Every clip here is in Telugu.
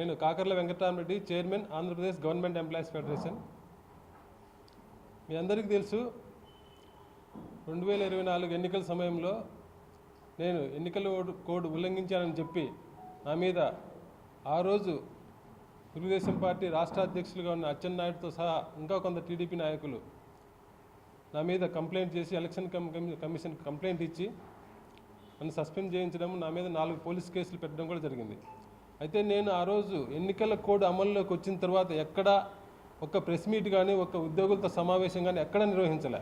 నేను Kakarla Venkataramareddy chairman Andhra Pradesh government employees federation. మీ అందరికీ తెలుసు రెండు వేల ఇరవై నాలుగు ఎన్నికల సమయంలో నేను ఎన్నికల కోడ్- కోడ్ ఉల్లంఘించానని చెప్పి నా మీద ఆ రోజు తెలుగుదేశం పార్టీ రాష్ట్ర అధ్యక్షులుగా ఉన్న అచ్చెన్నాయుడుతో సహా ఇంకా కొంత టీడీపీ నాయకులు నా మీద కంప్లైంట్ చేసి ఎలక్షన్ కమ్- కమి- కమిషన్ కంప్లైంట్ ఇచ్చి నన్ను సస్పెండ్ చేయించడం నా మీద నాలుగు పోలీస్ కేసులు పెట్టడం కూడా జరిగింది. అయితే నేను ఆ రోజు ఎన్నికల కోడ్ అమల్లోకి వచ్చిన తర్వాత ఎక్కడ ఒక ప్రెస్ మీట్ కానీ ఒక ఉద్యోగులతో సమావేశం కానీ ఎక్కడ నిర్వహించలే.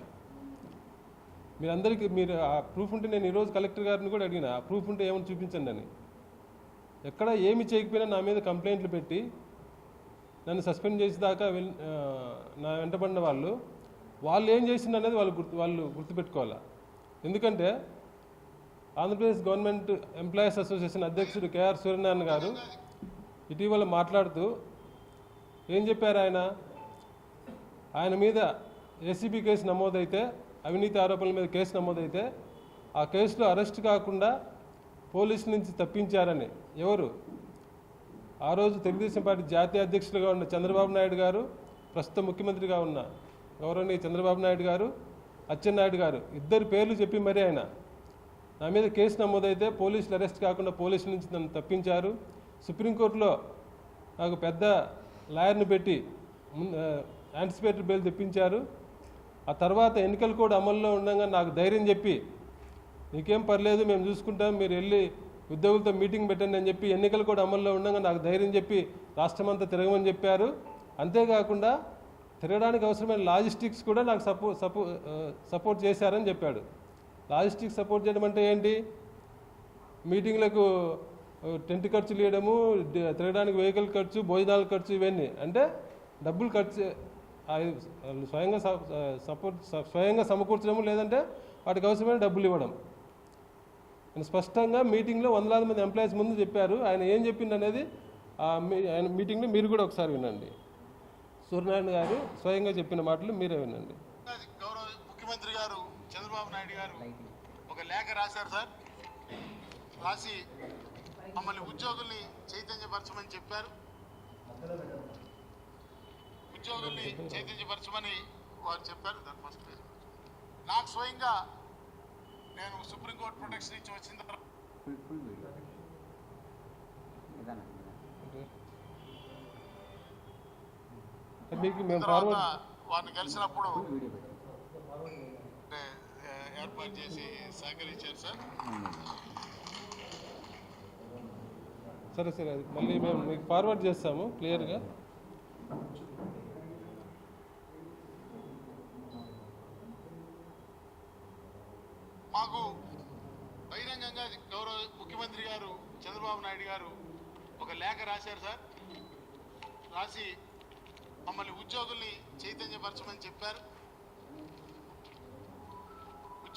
మీరందరికీ మీరు ఆ ప్రూఫ్ ఉంటే నేను ఈరోజు కలెక్టర్ గారిని కూడా అడిగిన ఆ ప్రూఫ్ ఉంటే ఏమైనా చూపించండి అని. ఎక్కడ ఏమి చేయకపోయినా నా మీద కంప్లైంట్లు పెట్టి నన్ను సస్పెండ్ చేసేదాకా వెల్ నా వెంటబడిన వాళ్ళు వాళ్ళు ఏం చేసింది అనేది వాళ్ళు గుర్తు వాళ్ళు గుర్తుపెట్టుకోవాలి. ఎందుకంటే ఆంధ్రప్రదేశ్ గవర్నమెంట్ ఎంప్లాయీస్ అసోసియేషన్ అధ్యక్షుడు కేఆర్ సూర్యనారాయణ గారు ఇటీవల మాట్లాడుతూ ఏం చెప్పారు ఆయన? ఆయన మీద ఏసీబీ కేసు నమోదైతే అవినీతి ఆరోపణల మీద కేసు నమోదైతే ఆ కేసులో అరెస్ట్ కాకుండా పోలీసుల నుంచి తప్పించారని ఎవరు? ఆ రోజు తెలుగుదేశం పార్టీ జాతీయ అధ్యక్షులుగా ఉన్న చంద్రబాబు నాయుడు గారు ప్రస్తుత ముఖ్యమంత్రిగా ఉన్న గౌరవనీయ చంద్రబాబు నాయుడు గారు అచ్చెన్నాయుడు గారు ఇద్దరు పేర్లు చెప్పి మరీ ఆయన నా మీద కేసు నమోదైతే పోలీసులు అరెస్ట్ కాకుండా పోలీసుల నుంచి నన్ను తప్పించారు. సుప్రీంకోర్టులో నాకు పెద్ద లాయర్ని పెట్టి యాంటిసిపేటరీ బెయిల్ తెప్పించారు. ఆ తర్వాత ఎన్నికల కోడ్ అమల్లో ఉండగా నాకు ధైర్యం చెప్పి నీకేం పర్లేదు మేము చూసుకుంటాం మీరు వెళ్ళి ఉద్యోగులతో మీటింగ్ పెట్టండి అని చెప్పి ఎన్నికలు కూడా అమల్లో ఉండగా నాకు ధైర్యం చెప్పి రాష్ట్రమంతా తిరగమని చెప్పారు. అంతేకాకుండా తిరగడానికి అవసరమైన లాజిస్టిక్స్ కూడా నాకు సపో సపో సపోర్ట్ చేశారని చెప్పాడు. లాజిస్టిక్ సపోర్ట్ చేయడం అంటే ఏంటి? మీటింగ్లకు టెంట్ ఖర్చులు ఇవ్వడము తిరగడానికి వెహికల్ ఖర్చు భోజనాల ఖర్చు ఇవన్నీ. అంటే డబ్బులు ఖర్చు ఆ, వాళ్ళు స్వయంగా సపోర్ట్ స్వయంగా సమకూర్చడము లేదంటే వాటికి అవసరమైన డబ్బులు ఇవ్వడం. ఆయన స్పష్టంగా మీటింగ్లో వందలాది మంది ఎంప్లాయీస్ ముందు చెప్పారు. ఆయన ఏం చెప్పింది అనేది ఆ మీ- ఆయన మీటింగ్లో మీరు కూడా ఒకసారి వినండి. సూర్యనారాయణ గారు స్వయంగా చెప్పిన మాటలు మీరే వినండి. ముఖ్యమంత్రి గారు చంద్రబాబు నాయుడు గారు ఒక లేఖ రాశారు సార్. రాసి మమ్మల్ని ఉద్యోగుల్ని చైతన్యపరచమని చెప్పారు. ఉద్యోగుల్ని చైతన్యపరచమని వారు చెప్పారు. దాని ఫస్ట్ పేజ్ నాకు స్వయంగా నేను సుప్రీంకోర్టు ప్రొటెక్షన్ ఇచ్చి వచ్చిన తర్వాత వారిని కలిసినప్పుడు ఫుల్ వీడియో పెట్టండి అంటే, ఏ, ఏర్పాటు చేసి సహకరించారు సార్. సరే సరే అది మళ్ళీ మేము మీకు ఫార్వర్డ్ చేస్తాము క్లియర్గా మాకు బహిరంగంగా గౌరవ ముఖ్యమంత్రి గారు చంద్రబాబు నాయుడు గారు ఒక లేఖ రాశారు సార్. రాసి మమ్మల్ని ఉద్యోగుల్ని చైతన్యపరచమని చెప్పారు.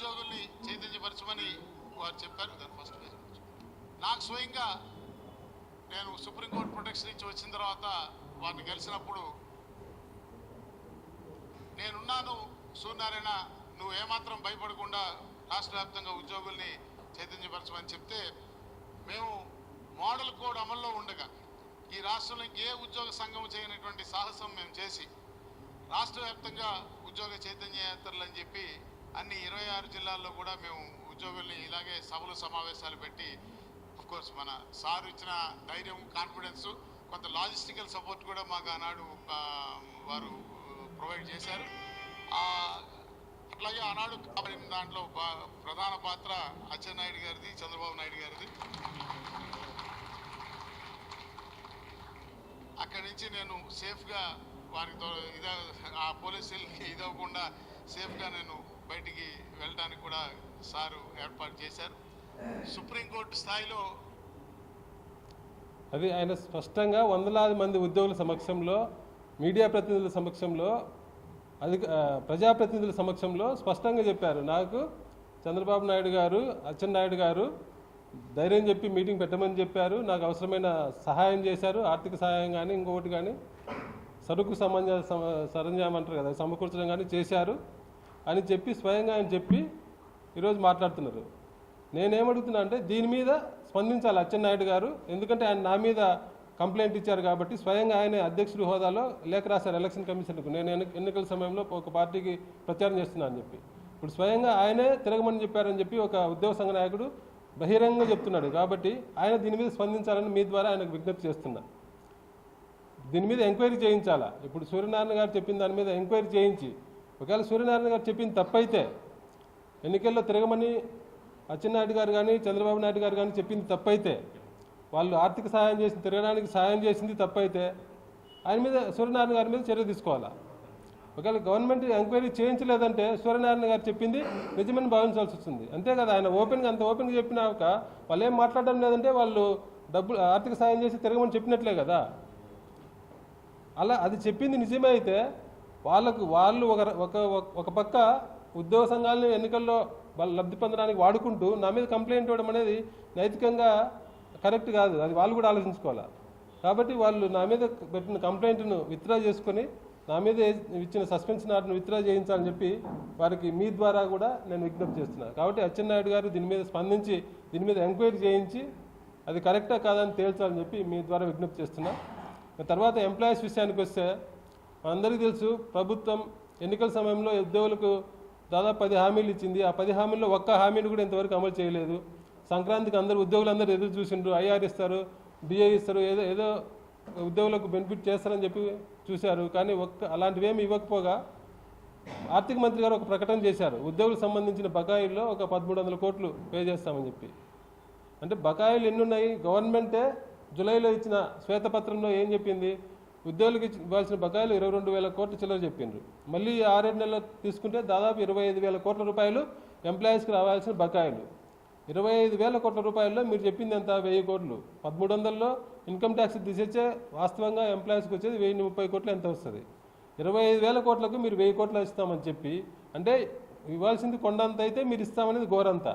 ఉద్యోగుల్ని చైతన్యపరచమని వారు చెప్పారు. దాని ఫస్ట్ పేజ్. నాకు స్వయంగా నేను సుప్రీంకోర్టు ప్రొటెక్షన్ నుంచి వచ్చిన తర్వాత వారిని కలిసినప్పుడు నేనున్నాను సూర్యనారాయణ నువ్వు ఏమాత్రం భయపడకుండా రాష్ట్ర వ్యాప్తంగా ఉద్యోగుల్ని చైతన్యపరచమని చెప్తే మేము మోడల్ కోడ్ అమల్లో ఉండగా ఈ రాష్ట్రంలో ఇంకే ఉద్యోగ సంఘం చేయనటువంటి సాహసం మేము చేసి రాష్ట్ర వ్యాప్తంగా ఉద్యోగ చైతన్య యాత్రలు అని చెప్పి అన్ని ఇరవై ఆరు జిల్లాల్లో కూడా మేము ఉద్యోగుల్ని ఇలాగే సభలు సమావేశాలు పెట్టి కోర్స్ మన సార్ ఇచ్చిన ధైర్యం కాన్ఫిడెన్స్ కొంత లాజిస్టికల్ సపోర్ట్ కూడా మాకు ఆనాడు వారు ప్రొవైడ్ చేశారు. అట్లాగే ఆనాడు కాబడిన దాంట్లో ప్రధాన పాత్ర అచ్చెన్నాయుడు గారిది చంద్రబాబు నాయుడు గారిది. అక్కడి నుంచి నేను సేఫ్గా వారితో ఇదే ఆ పోలీసులకి ఇదవ్వకుండా సేఫ్గా నేను బయటికి వెళ్ళడానికి కూడా సారు ఏర్పాటు చేశారు. సుప్రీంకోర్టు స్థాయిలో అది ఆయన స్పష్టంగా వందలాది మంది ఉద్యోగుల సమక్షంలో మీడియా ప్రతినిధుల సమక్షంలో అది ప్రజాప్రతినిధుల సమక్షంలో స్పష్టంగా చెప్పారు. నాకు చంద్రబాబు నాయుడు గారు అచ్చెన్నాయుడు గారు ధైర్యం చెప్పి మీటింగ్ పెట్టమని చెప్పారు. నాకు అవసరమైన సహాయం చేశారు. ఆర్థిక సహాయం కానీ ఇంకొకటి కానీ సరుకు సంబంధ సరంజామంటారు సరంజామం అంటారు కదా సమకూర్చడం కానీ చేశారు. అని చెప్పి స్వయంగా ఆయన చెప్పి ఈరోజు మాట్లాడుతున్నారు. నేనేమడుగుతున్నా అంటే దీని మీద స్పందించాలి అచ్చెన్నాయుడు గారు. ఎందుకంటే ఆయన నా మీద కంప్లైంట్ ఇచ్చారు కాబట్టి స్వయంగా ఆయన అధ్యక్షుడి హోదాలో లేఖ రాశారు ఎలక్షన్ కమిషన్కు. నేను ఎన్నికల సమయంలో ఒక పార్టీకి ప్రచారం చేస్తున్నా అని చెప్పి. ఇప్పుడు స్వయంగా ఆయనే తిరగమని చెప్పారని చెప్పి ఒక ఉద్యోగ సంఘ నాయకుడు బహిరంగంగా చెప్తున్నాడు కాబట్టి ఆయన దీని మీద స్పందించాలని మీ ద్వారా ఆయనకు విజ్ఞప్తి చేస్తున్నా. దీని మీద ఎంక్వైరీ చేయించాలా? ఇప్పుడు సూర్యనారాయణ గారు చెప్పిన దాని మీద ఎంక్వైరీ చేయించి ఒకవేళ సూర్యనారాయణ గారు చెప్పింది తప్పైతే ఎన్నికల్లో తిరగమని అచ్చెన్నాయుడు గారు కానీ చంద్రబాబు నాయుడు గారు కానీ చెప్పింది తప్పైతే వాళ్ళు ఆర్థిక సహాయం చేసి తిరగడానికి సహాయం చేసింది తప్పైతే ఆయన మీద సూర్యనారాయణ గారి మీద చర్య తీసుకోవాలా? ఒకవేళ గవర్నమెంట్ ఎంక్వైరీ చేయించలేదంటే సూర్యనారాయణ గారు చెప్పింది నిజమని భావించాల్సి వస్తుంది. అంతే కదా ఆయన ఓపెన్గా అంత ఓపెన్గా చెప్పినాక వాళ్ళు ఏం మాట్లాడడం లేదంటే వాళ్ళు డబ్బులు ఆర్థిక సాయం చేసి తిరగమని చెప్పినట్లే కదా. అలా అది చెప్పింది నిజమే అయితే వాళ్ళకు వాళ్ళు ఒక ఒక ఒక పక్క ఉద్యోగ సంఘాలను ఎన్నికల్లో వాళ్ళు లబ్ధి పొందడానికి వాడుకుంటూ నా మీద కంప్లైంట్ ఇవ్వడం అనేది నైతికంగా కరెక్ట్ కాదు. అది వాళ్ళు కూడా ఆలోచించుకోవాలి? కాబట్టి వాళ్ళు నా మీద పెట్టిన కంప్లైంట్ను విత్డ్రా చేసుకొని నా మీద ఇచ్చిన సస్పెన్షన్ ఆర్డర్ను విత్డ్రా చేయించాలని చెప్పి వారికి మీ ద్వారా కూడా నేను విజ్ఞప్తి చేస్తున్నాను కాబట్టి అచ్చెన్నాయుడు గారు దీని మీద స్పందించి దీని మీద ఎంక్వైరీ చేయించి అది కరెక్టా కాదని తేల్చాలని చెప్పి మీ ద్వారా విజ్ఞప్తి చేస్తున్నా. తర్వాత ఎంప్లాయీస్ విషయానికి వస్తే మనందరికీ తెలుసు ప్రభుత్వం ఎన్నికల సమయంలో ఉద్యోగులకు దాదాపు పది హామీలు ఇచ్చింది. ఆ పది హామీల్లో ఒక్క హామీని కూడా ఇంతవరకు అమలు చేయలేదు. సంక్రాంతికి అందరూ ఉద్యోగులందరూ ఎదురు చూసిండ్రు. ఐఆర్ ఇస్తారు డిఏ ఇస్తారు ఏదో ఏదో ఉద్యోగులకు బెనిఫిట్ చేస్తారని చెప్పి చూశారు. కానీ ఒక్క అలాంటివి ఏమి ఇవ్వకపోగా ఆర్థిక మంత్రి గారు ఒక ప్రకటన చేశారు. ఉద్యోగులకు సంబంధించిన బకాయిల్లో ఒక పదమూడు వందల కోట్లు పే చేస్తామని చెప్పి. అంటే బకాయిలు ఎన్నున్నాయి గవర్నమెంటే జూలైలో ఇచ్చిన శ్వేతపత్రంలో ఏం చెప్పింది? ఉద్యోగులకు ఇవ్వాల్సిన బకాయిలు ఇరవై రెండు వేల కోట్లు చిల్లర చెప్పిండ్రు. మళ్ళీ ఆరేడు నెలలు తీసుకుంటే దాదాపు ఇరవై ఐదు వేల కోట్ల రూపాయలు ఎంప్లాయీస్కి రావాల్సిన బకాయిలు. ఇరవై ఐదు వేల కోట్ల రూపాయల్లో మీరు చెప్పింది ఎంత? వెయ్యి కోట్లు. పదమూడు వందల్లో ఇన్కమ్ ట్యాక్స్ తీసేచ్చే వాస్తవంగా ఎంప్లాయీస్కి వచ్చేది వెయ్యి ముప్పై కోట్లు ఎంత వస్తుంది? ఇరవై ఐదు వేల కోట్లకు మీరు వెయ్యి కోట్లు ఇస్తామని చెప్పి అంటే ఇవ్వాల్సింది కొండంత అయితే మీరు ఇస్తామనేది ఘోరంత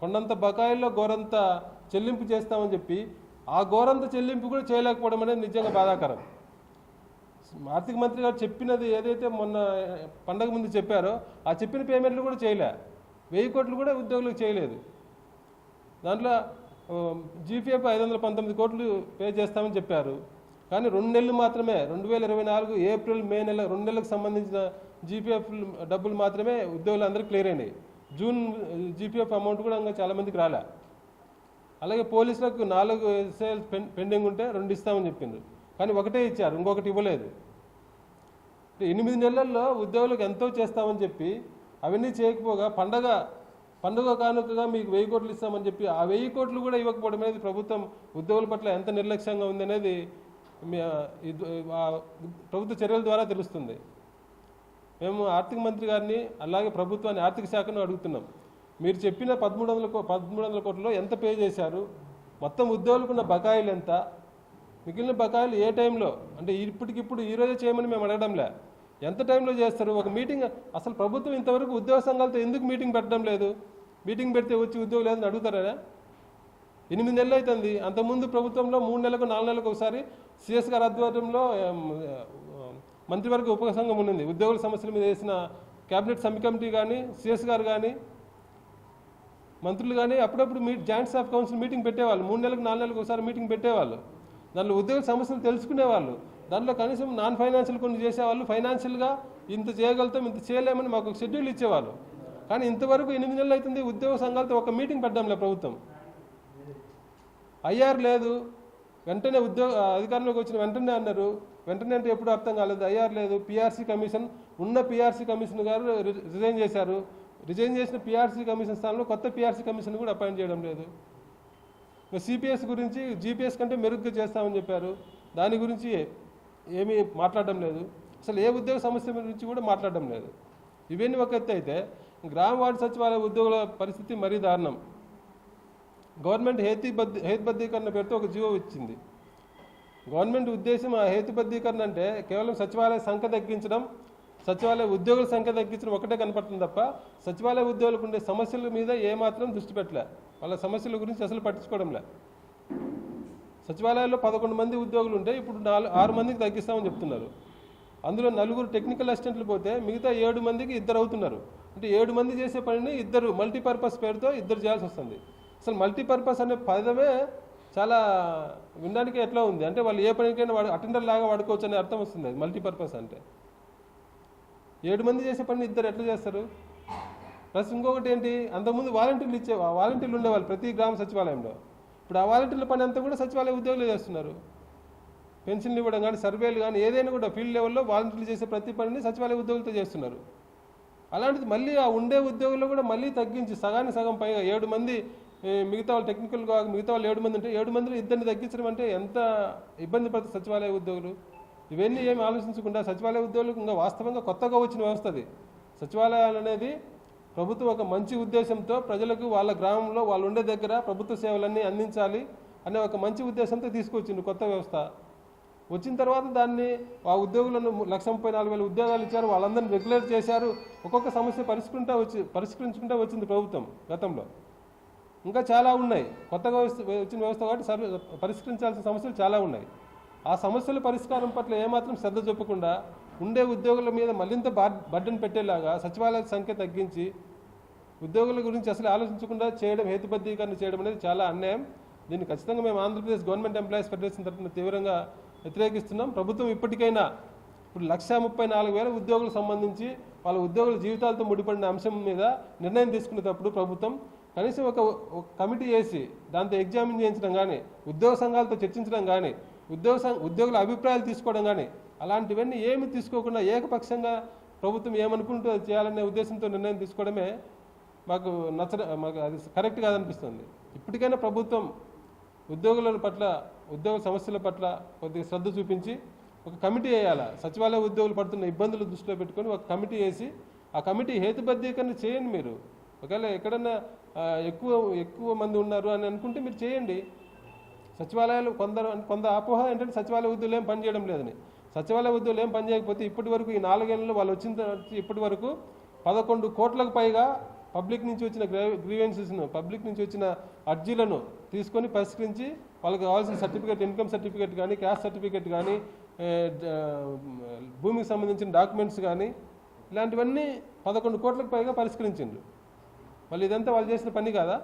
కొండంత బకాయిల్లో గోరంత చెల్లింపు చేస్తామని చెప్పి ఆ ఘోరంత చెల్లింపు కూడా చేయలేకపోవడం అనేది నిజంగా బాధాకరం. ఆర్థిక మంత్రి గారు చెప్పినది ఏదైతే మొన్న పండగ ముందు చెప్పారో ఆ చెప్పిన పేమెంట్లు కూడా చేయలే. వెయ్యి కోట్లు కూడా ఉద్యోగులకు చేయలేదు. దాంట్లో జీపీఎఫ్ ఐదు వందల పంతొమ్మిది కోట్లు పే చేస్తామని చెప్పారు. కానీ రెండు నెలలు మాత్రమే రెండు వేల ఇరవై నాలుగు ఏప్రిల్ మే నెల రెండు నెలలకు సంబంధించిన జీపీఎఫ్ డబ్బులు మాత్రమే ఉద్యోగులందరికీ క్లియర్ అయినాయి. జూన్ జీపీఎఫ్ అమౌంట్ కూడా ఇంకా చాలామందికి రాలే. అలాగే పోలీసులకు నాలుగు ఎస్ఐఎల్ పెండింగ్ ఉంటే రెండు ఇస్తామని చెప్పిండ్రు. కానీ ఒకటే ఇచ్చారు ఇంకొకటి ఇవ్వలేదు. ఎనిమిది నెలల్లో ఉద్యోగులకు ఎంతో చేస్తామని చెప్పి అవన్నీ చేయకపోగా పండగ పండుగ కానుకగా మీకు వెయ్యి కోట్లు ఇస్తామని చెప్పి ఆ వెయ్యి కోట్లు కూడా ఇవ్వకపోవడం అనేది ప్రభుత్వం ఉద్యోగుల పట్ల ఎంత నిర్లక్ష్యంగా ఉందనేది మీ ప్రభుత్వ చర్యల ద్వారా తెలుస్తుంది. మేము ఆర్థిక మంత్రి గారిని అలాగే ప్రభుత్వాన్ని ఆర్థిక శాఖను అడుగుతున్నాం. మీరు చెప్పిన పదమూడు వందల కో- పదమూడు వందల కోట్లలో ఎంత పే చేశారు? మొత్తం ఉద్యోగులకు ఉన్న బకాయిలు ఎంత? మిగిలిన బకాయిలు ఏ టైంలో? అంటే ఇప్పటికిప్పుడు ఈరోజే చేయమని మేము అడగడంలే. ఎంత టైంలో చేస్తారు? ఒక మీటింగ్ అసలు ప్రభుత్వం ఇంతవరకు ఉద్యోగ సంఘాలతో ఎందుకు మీటింగ్ పెట్టడం లేదు? మీటింగ్ పెడితే వచ్చి ఉద్యోగులు ఏదైనా అడుగుతారా? ఎనిమిది నెలలు అవుతుంది అంతకుముందు ప్రభుత్వంలో మూడు నెలలకు నాలుగు నెలలకు ఒకసారి సిఎస్ గారి ఆధ్వర్యంలో మంత్రివర్గ ఉపసంఘం ఉన్నింది ఉద్యోగుల సమస్యల మీద వేసిన కేబినెట్ సబ్ కమిటీ కానీ సిఎస్ గారు కానీ మంత్రులు కానీ అప్పుడప్పుడు మీ జాయింట్ స్టాఫ్ కౌన్సిల్ మీటింగ్ పెట్టేవాళ్ళు. మూడు నెలలకు నాలుగు నెలలకు ఒకసారి మీటింగ్ పెట్టేవాళ్ళు. దాంట్లో ఉద్యోగ సమస్యలు తెలుసుకునేవాళ్ళు. దాంట్లో కనీసం నాన్ ఫైనాన్షియల్ కొన్ని చేసేవాళ్ళు. ఫైనాన్షియల్గా ఇంత చేయగలుగుతాం ఇంత చేయలేమని మాకు ఒక షెడ్యూల్ ఇచ్చేవాళ్ళు. కానీ ఇంతవరకు ఎనిమిది నెలలు అవుతుంది ఉద్యోగ సంఘాలతో ఒక మీటింగ్ పెట్టడంలే ప్రభుత్వం. ఐఆర్ లేదు. వెంటనే ఉద్యోగ అధికారంలోకి వచ్చిన వెంటనే అన్నారు. వెంటనే అంటే ఎప్పుడు అర్థం కాలేదు. ఐఆర్ లేదు. పిఆర్సీ కమిషన్ ఉన్న పిఆర్సీ కమిషన్ గారు రిజైన్ చేశారు. రిజైన్ చేసిన పిఆర్సీ కమిషన్ స్థానంలో కొత్త పిఆర్సీ కమిషన్ కూడా అపాయింట్ చేయడం లేదు. ఇంకా సిపిఎస్ గురించి జీపీఎస్ కంటే మెరుగ్గా చేస్తామని చెప్పారు. దాని గురించి ఏమీ మాట్లాడడం లేదు. అసలు ఏ ఉద్యోగ సమస్య గురించి కూడా మాట్లాడడం లేదు. ఇవన్నీ ఒక ఎత్తు అయితే గ్రామ వార్డు సచివాలయ ఉద్యోగుల పరిస్థితి మరీ దారుణం. గవర్నమెంట్ హేతుబద్ధ హేతుబద్ధీకరణ పేరుతో ఒక జీవో ఇచ్చింది. గవర్నమెంట్ ఉద్దేశం ఆ హేతుబద్ధీకరణ అంటే కేవలం సచివాలయ సంఖ్య తగ్గించడం సచివాలయ ఉద్యోగుల సంఖ్య తగ్గించడం ఒకటే కనపడుతుంది తప్ప సచివాలయ ఉద్యోగులకు ఉండే సమస్యల మీద ఏమాత్రం దృష్టి పెట్టలే. వాళ్ళ సమస్యల గురించి అసలు పట్టించుకోవడంలే. సచివాలయాల్లో పదకొండు మంది ఉద్యోగులు ఉంటే ఇప్పుడు నాలుగు ఆరు మందికి తగ్గిస్తామని చెప్తున్నారు. అందులో నలుగురు టెక్నికల్ అసిస్టెంట్లు పోతే మిగతా ఏడు మందికి ఇద్దరు అవుతున్నారు. అంటే ఏడు మంది చేసే పనిని ఇద్దరు మల్టీపర్పస్ పేరుతో ఇద్దరు చేయాల్సి వస్తుంది. అసలు మల్టీపర్పస్ అనే పదమే చాలా వినడానికి ఎట్లా ఉంది? అంటే వాళ్ళు ఏ పనికైనా వాడు అటెండర్ లాగా వాడుకోవచ్చు అనే అర్థం వస్తుంది అది మల్టీపర్పస్ అంటే. ఏడు మంది చేసే పని ఇద్దరు ఎట్లా చేస్తారు? ప్లస్ ఇంకొకటి ఏంటి? అంతకుముందు వాలంటీర్లు ఇచ్చే వాలంటీర్లు ఉండేవాళ్ళు ప్రతి గ్రామ సచివాలయంలో. ఇప్పుడు ఆ వాలంటీర్ల పని అంతా కూడా సచివాలయ ఉద్యోగులు చేస్తున్నారు. పెన్షన్లు ఇవ్వడం కానీ సర్వేలు కానీ ఏదైనా కూడా ఫీల్డ్ లెవెల్లో వాలంటీర్లు చేసే ప్రతి పనిని సచివాలయ ఉద్యోగులతో చేస్తున్నారు. అలాంటిది మళ్ళీ ఆ ఉండే ఉద్యోగుల్లో కూడా మళ్ళీ తగ్గించి సగాన్ని సగం పైగా ఏడు మంది మిగతా వాళ్ళు టెక్నికల్గా మిగతా వాళ్ళు ఏడు మంది ఉంటే ఏడు మందిలో ఇద్దరిని తగ్గించడం అంటే ఎంత ఇబ్బంది పడుతుంది సచివాలయ ఉద్యోగులు? ఇవన్నీ ఏమి ఆలోచించకుండా సచివాలయ ఉద్యోగులకు ఇంకా వాస్తవంగా కొత్తగా వచ్చిన వ్యవస్థ అది. సచివాలయాలు అనేది ప్రభుత్వం ఒక మంచి ఉద్దేశంతో ప్రజలకు వాళ్ళ గ్రామంలో వాళ్ళు ఉండే దగ్గర ప్రభుత్వ సేవలన్నీ అందించాలి అనే ఒక మంచి ఉద్దేశంతో తీసుకొచ్చింది కొత్త వ్యవస్థ. వచ్చిన తర్వాత దాన్ని ఆ ఉద్యోగులను లక్ష ముప్పై నాలుగు వేల ఉద్యోగాలు ఇచ్చారు వాళ్ళందరినీ రెగ్యులేట్ చేశారు. ఒక్కొక్క సమస్య పరిష్కరింటా వచ్చి పరిష్కరించుకుంటూ వచ్చింది ప్రభుత్వం గతంలో. ఇంకా చాలా ఉన్నాయి. కొత్తగా వచ్చిన వ్యవస్థ కాబట్టి సర్వ పరిష్కరించాల్సిన సమస్యలు చాలా ఉన్నాయి. ఆ సమస్యల పరిష్కారం పట్ల ఏమాత్రం శ్రద్ధ చూపకుండా ఉండే ఉద్యోగుల మీద మరింత బడ్డను పెట్టేలాగా సచివాలయాల సంఖ్య తగ్గించి ఉద్యోగుల గురించి అసలు ఆలోచించకుండా చేయడం హేతుబద్ధీకరణ చేయడం అనేది చాలా అన్యాయం. దీన్ని ఖచ్చితంగా మేము ఆంధ్రప్రదేశ్ గవర్నమెంట్ ఎంప్లాయీస్ ఫెడరేషన్ తరఫున తీవ్రంగా వ్యతిరేకిస్తున్నాం. ప్రభుత్వం ఇప్పటికైనా ఇప్పుడు లక్ష ముప్పై నాలుగు వేల ఉద్యోగులకు సంబంధించి వాళ్ళ ఉద్యోగుల జీవితాలతో ముడిపడిన అంశం మీద నిర్ణయం తీసుకునేటప్పుడు ప్రభుత్వం కనీసం ఒక ఒక కమిటీ వేసి దాంతో ఎగ్జామిన్ చేయించడం కానీ ఉద్యోగ సంఘాలతో చర్చించడం కానీ ఉద్యోగ ఉద్యోగుల అభిప్రాయాలు తీసుకోవడం కానీ అలాంటివన్నీ ఏమి తీసుకోకుండా ఏకపక్షంగా ప్రభుత్వం ఏమనుకుంటూ అది చేయాలనే ఉద్దేశంతో నిర్ణయం తీసుకోవడమే మాకు నచ్చడం మాకు అది కరెక్ట్ కాదనిపిస్తుంది. ఇప్పటికైనా ప్రభుత్వం ఉద్యోగుల పట్ల ఉద్యోగ సమస్యల పట్ల కొద్దిగా శ్రద్ధ చూపించి ఒక కమిటీ వేయాలా. సచివాలయ ఉద్యోగులు పడుతున్న ఇబ్బందులు దృష్టిలో పెట్టుకొని ఒక కమిటీ వేసి ఆ కమిటీ హేతుబద్ధీకరణ చేయండి మీరు. ఒకవేళ ఎక్కడన్నా ఎక్కువ ఎక్కువ మంది ఉన్నారు అని అనుకుంటే మీరు చేయండి. సచివాలయాలు కొందరు కొంత అపోహ ఏంటంటే సచివాలయ ఉద్యోగులు ఏం పనిచేయడం లేదని. సచివాలయ ఉద్యోగులు ఏం పని చేయకపోతే ఇప్పటి వరకు ఈ నాలుగేళ్ళలో వాళ్ళు వచ్చిన తర్వాత ఇప్పటి వరకు పదకొండు కోట్లకు పైగా పబ్లిక్ నుంచి వచ్చిన గ్రీవెన్సెస్ను పబ్లిక్ నుంచి వచ్చిన అర్జీలను తీసుకొని పరిష్కరించి వాళ్ళకి కావాల్సిన సర్టిఫికేట్ ఇన్కమ్ సర్టిఫికేట్ కానీ క్యాస్ట్ సర్టిఫికేట్ కానీ భూమికి సంబంధించిన డాక్యుమెంట్స్ కానీ ఇలాంటివన్నీ పదకొండు కోట్లకు పైగా పరిష్కరించిండ్రు. మళ్ళీ ఇదంతా వాళ్ళు చేసిన పని కాదా?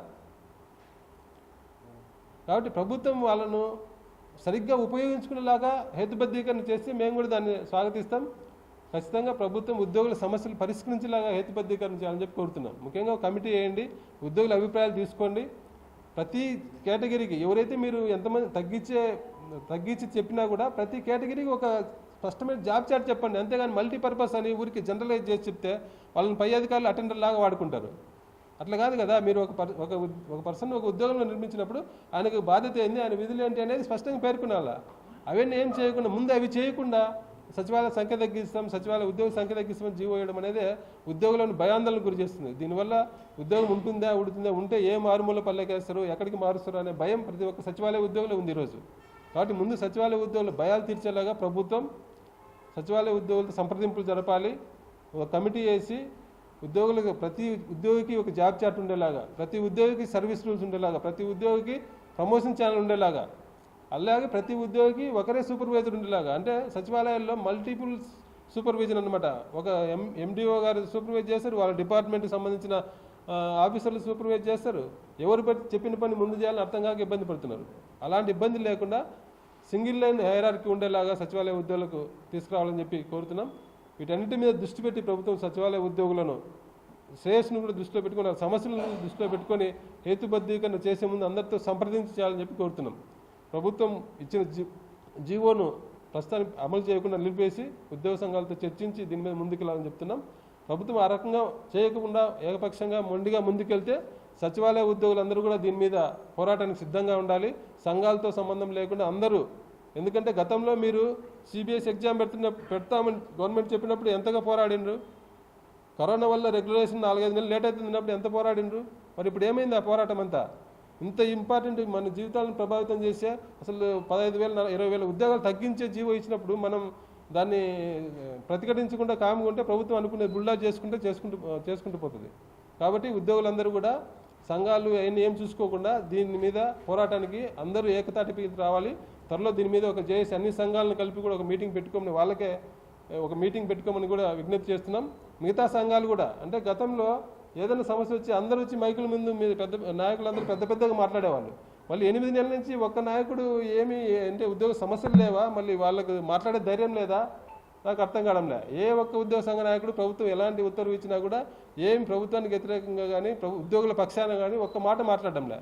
కాబట్టి ప్రభుత్వం వాళ్ళను సరిగ్గా ఉపయోగించుకునేలాగా హేతుబద్ధీకరణ చేస్తే మేము కూడా దాన్ని స్వాగతిస్తాం. ఖచ్చితంగా ప్రభుత్వం ఉద్యోగుల సమస్యలు పరిష్కరించేలాగా హేతుబద్ధీకరణ చేయాలని చెప్పి కోరుతున్నాం. ముఖ్యంగా కమిటీ వేయండి ఉద్యోగుల అభిప్రాయాలు తీసుకోండి. ప్రతి కేటగిరీకి ఎవరైతే మీరు ఎంతమంది తగ్గించే తగ్గించి చెప్పినా కూడా ప్రతి కేటగిరీకి ఒక స్పష్టమైన జాబ్ చార్ట్ చెప్పండి. అంతేగాని మల్టీపర్పస్ అని ఊరికి జనరలైజ్ చేసి చెప్తే వాళ్ళని పై అధికారులు అటెండర్ లాగా వాడుకుంటారు. అట్లా కాదు కదా మీరు ఒక పర్ ఒక ఒక పర్సన్ ఒక ఉద్యోగంలో నిర్మించినప్పుడు ఆయనకు బాధ్యత ఏంది ఆయన విధులు ఏంటి అనేది స్పష్టంగా పేర్కొనాలా? అవన్నీ ఏం చేయకుండా ముందు అవి చేయకుండా సచివాలయ సంఖ్య తగ్గిస్తాం సచివాలయ ఉద్యోగ సంఖ్య తగ్గిస్తామని జీవో వేయడం అనేది ఉద్యోగులను భయాందోళన గురి చేస్తుంది. దీనివల్ల ఉద్యోగం ఉంటుందా ఉడుతుందా ఉంటే ఏ మారుమూల పల్లెకేస్తారు ఎక్కడికి మారుస్తారు అనే భయం ప్రతి ఒక్క సచివాలయ ఉద్యోగులు ఉంది ఈరోజు. కాబట్టి ముందు సచివాలయ ఉద్యోగులు భయాలు తీర్చేలాగా ప్రభుత్వం సచివాలయ ఉద్యోగులతో సంప్రదింపులు జరపాలి. ఒక కమిటీ వేసి ఉద్యోగులకు ప్రతి ఉద్యోగికి ఒక జాబ్ చార్ట్ ఉండేలాగా ప్రతి ఉద్యోగికి సర్వీస్ రూల్స్ ఉండేలాగా ప్రతి ఉద్యోగికి ప్రమోషన్ ఛానల్ ఉండేలాగా అలాగే ప్రతి ఉద్యోగికి ఒకరే సూపర్వైజర్ ఉండేలాగా. అంటే సచివాలయాల్లో మల్టిపుల్ సూపర్విజన్ అనమాట ఒక ఎం ఎండిఓ గారు సూపర్వైజ్ చేస్తారు వాళ్ళ డిపార్ట్మెంట్కి సంబంధించిన ఆఫీసర్లు సూపర్వైజ్ చేస్తారు. ఎవరు చెప్పిన పని ముందు చేయాలని అర్థం కాక ఇబ్బంది పడుతున్నారు. అలాంటి ఇబ్బంది లేకుండా సింగిల్ లైన్ హైరార్కి ఉండేలాగా సచివాలయ ఉద్యోగులకు తీసుకురావాలని చెప్పి కోరుతున్నాం. వీటన్నిటి మీద దృష్టి పెట్టి ప్రభుత్వం సచివాలయ ఉద్యోగులను శ్రేయస్సును కూడా దృష్టిలో పెట్టుకుని ఆ సమస్యలను దృష్టిలో పెట్టుకొని హేతుబద్ధీకరణ చేసే ముందు అందరితో సంప్రదించి చేయాలని చెప్పి కోరుతున్నాం. ప్రభుత్వం ఇచ్చిన జీ జీవోను ప్రస్తుతానికి అమలు చేయకుండా నిలిపేసి ఉద్యోగ సంఘాలతో చర్చించి దీని మీద ముందుకెళ్ళాలని చెప్తున్నాం. ప్రభుత్వం ఆ రకంగా చేయకుండా ఏకపక్షంగా మొండిగా ముందుకెళ్తే సచివాలయ ఉద్యోగులందరూ కూడా దీని మీద పోరాటానికి సిద్ధంగా ఉండాలి. సంఘాలతో సంబంధం లేకుండా అందరూ ఎందుకంటే గతంలో మీరు సిబిఎస్ ఎగ్జామ్ పెడుతున్న పెడతామని గవర్నమెంట్ చెప్పినప్పుడు ఎంతగా పోరాడిండ్రు? కరోనా వల్ల రెగ్యులేషన్ నాలుగైదు నెలలు లేట్ అవుతున్నప్పుడు ఎంత పోరాడిండ్రు? మరి ఇప్పుడు ఏమైంది ఆ పోరాటం అంతా? ఇంత ఇంపార్టెంట్ మన జీవితాలను ప్రభావితం చేసే అసలు పదహైదు వేల ఇరవై వేల ఉద్యోగాలు తగ్గించే జీవో ఇచ్చినప్పుడు మనం దాన్ని ప్రతిఘటించకుండా కాముకుంటే ప్రభుత్వం అనుకునే బుల్డా చేసుకుంటే చేసుకుంటూ చేసుకుంటూ పోతుంది. కాబట్టి ఉద్యోగులందరూ కూడా సంఘాలు అవన్నీ ఏం చూసుకోకుండా దీని మీద పోరాటానికి అందరూ ఏకతాటిపై రావాలి. త్వరలో దీని మీద ఒక జేఏసీ అన్ని సంఘాలను కలిపి కూడా ఒక మీటింగ్ పెట్టుకోమని వాళ్ళకే ఒక మీటింగ్ పెట్టుకోమని కూడా విజ్ఞప్తి చేస్తున్నాం. మిగతా సంఘాలు కూడా అంటే గతంలో ఏదైనా సమస్య వచ్చి అందరూ వచ్చి మైకుల ముందు మీరు పెద్ద నాయకులందరూ పెద్ద పెద్దగా మాట్లాడేవాళ్ళు. మళ్ళీ ఎనిమిది నెలల నుంచి ఒక్క నాయకుడు ఏమి అంటే ఉద్యోగ సమస్యలు లేవా? మళ్ళీ వాళ్ళకు మాట్లాడే ధైర్యం లేదా? నాకు అర్థం కావడంలే. ఏ ఒక్క ఉద్యోగ సంఘ నాయకుడు ప్రభుత్వం ఎలాంటి ఉత్తర్వు ఇచ్చినా కూడా ఏం ప్రభుత్వానికి వ్యతిరేకంగా కానీ ప్రభు ఉద్యోగుల పక్షాన కానీ ఒక్క మాట మాట్లాడడంలే.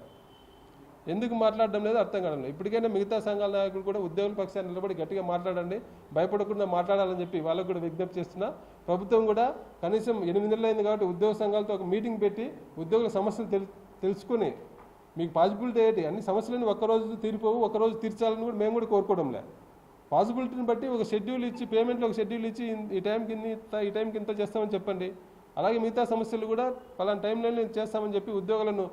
ఎందుకు మాట్లాడడం లేదు అర్థం కావడం లేదు ఇప్పటికైనా మిగతా సంఘాల నాయకులు కూడా ఉద్యోగుల పక్షాన్ని నిలబడి గట్టిగా మాట్లాడండి భయపడకుండా మాట్లాడాలని చెప్పి వాళ్ళకు కూడా విజ్ఞప్తి చేస్తున్నా. ప్రభుత్వం కూడా కనీసం ఎనిమిది నెలలు అయింది కాబట్టి ఉద్యోగ సంఘాలతో ఒక మీటింగ్ పెట్టి ఉద్యోగుల సమస్యలు తెలు తెలుసుకుని మీకు పాజిబిలిటీ ఏంటి? అన్ని సమస్యలను ఒక్కరోజు తీరిపోవు ఒక్కరోజు తీర్చాలని కూడా మేము కూడా కోరుకోవడంలే. పాసిబిలిటీని బట్టి ఒక షెడ్యూల్ ఇచ్చి పేమెంట్లో ఒక షెడ్యూల్ ఇచ్చి ఈ టైంకి ఇంత ఈ టైంకి ఇంత చేస్తామని చెప్పండి. అలాగే మిగతా సమస్యలు కూడా పలానా టైంలో నేను చేస్తామని చెప్పి ఉద్యోగులను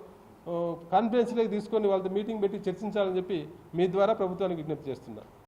కాన్ఫిడెన్స్లోకి తీసుకొని వాళ్ళతో మీటింగ్ పెట్టి చర్చించాలని చెప్పి మీ ద్వారా ప్రభుత్వానికి విజ్ఞప్తి చేస్తున్నాను